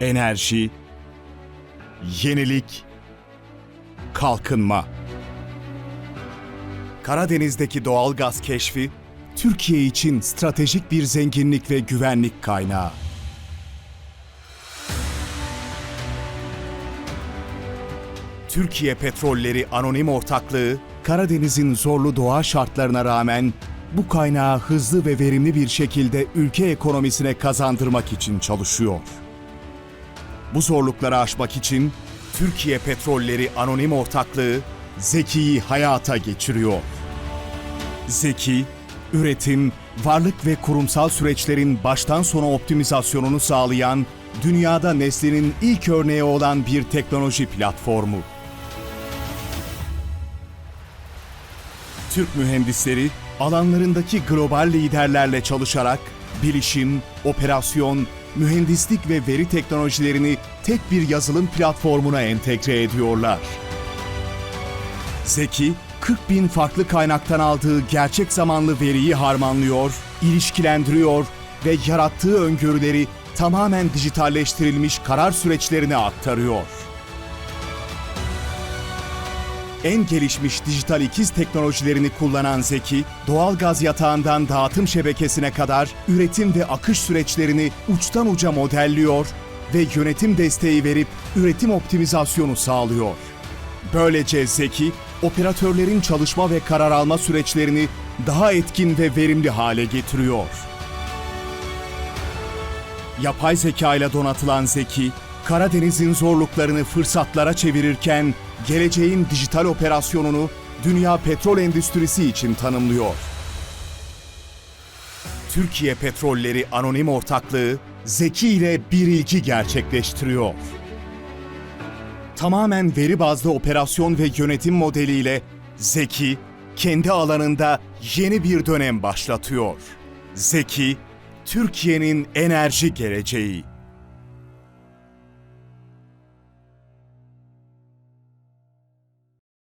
enerji, yenilik, kalkınma. Karadeniz'deki doğal gaz keşfi, Türkiye için stratejik bir zenginlik ve güvenlik kaynağı. Türkiye Petrolleri Anonim Ortaklığı, Karadeniz'in zorlu doğa şartlarına rağmen bu kaynağı hızlı ve verimli bir şekilde ülke ekonomisine kazandırmak için çalışıyor. Bu zorlukları aşmak için Türkiye Petrolleri Anonim Ortaklığı Zeki'yi hayata geçiriyor. Zeki, üretim, varlık ve kurumsal süreçlerin baştan sona optimizasyonunu sağlayan, dünyada neslinin ilk örneği olan bir teknoloji platformu. Türk mühendisleri alanlarındaki global liderlerle çalışarak bilişim, operasyon, mühendislik ve veri teknolojilerini tek bir yazılım platformuna entegre ediyorlar. Zeki, 40 bin farklı kaynaktan aldığı gerçek zamanlı veriyi harmanlıyor, ilişkilendiriyor ve yarattığı öngörüleri tamamen dijitalleştirilmiş karar süreçlerine aktarıyor. En gelişmiş dijital ikiz teknolojilerini kullanan Zeki, doğal gaz yatağından dağıtım şebekesine kadar üretim ve akış süreçlerini uçtan uca modelliyor ve yönetim desteği verip üretim optimizasyonu sağlıyor. Böylece Zeki, operatörlerin çalışma ve karar alma süreçlerini daha etkin ve verimli hale getiriyor. Yapay zeka ile donatılan Zeki, Karadeniz'in zorluklarını fırsatlara çevirirken geleceğin dijital operasyonunu dünya petrol endüstrisi için tanımlıyor. Türkiye Petrolleri Anonim Ortaklığı Zeki ile bir ilki gerçekleştiriyor. Tamamen veri bazlı operasyon ve yönetim modeliyle Zeki kendi alanında yeni bir dönem başlatıyor. Zeki, Türkiye'nin enerji geleceği.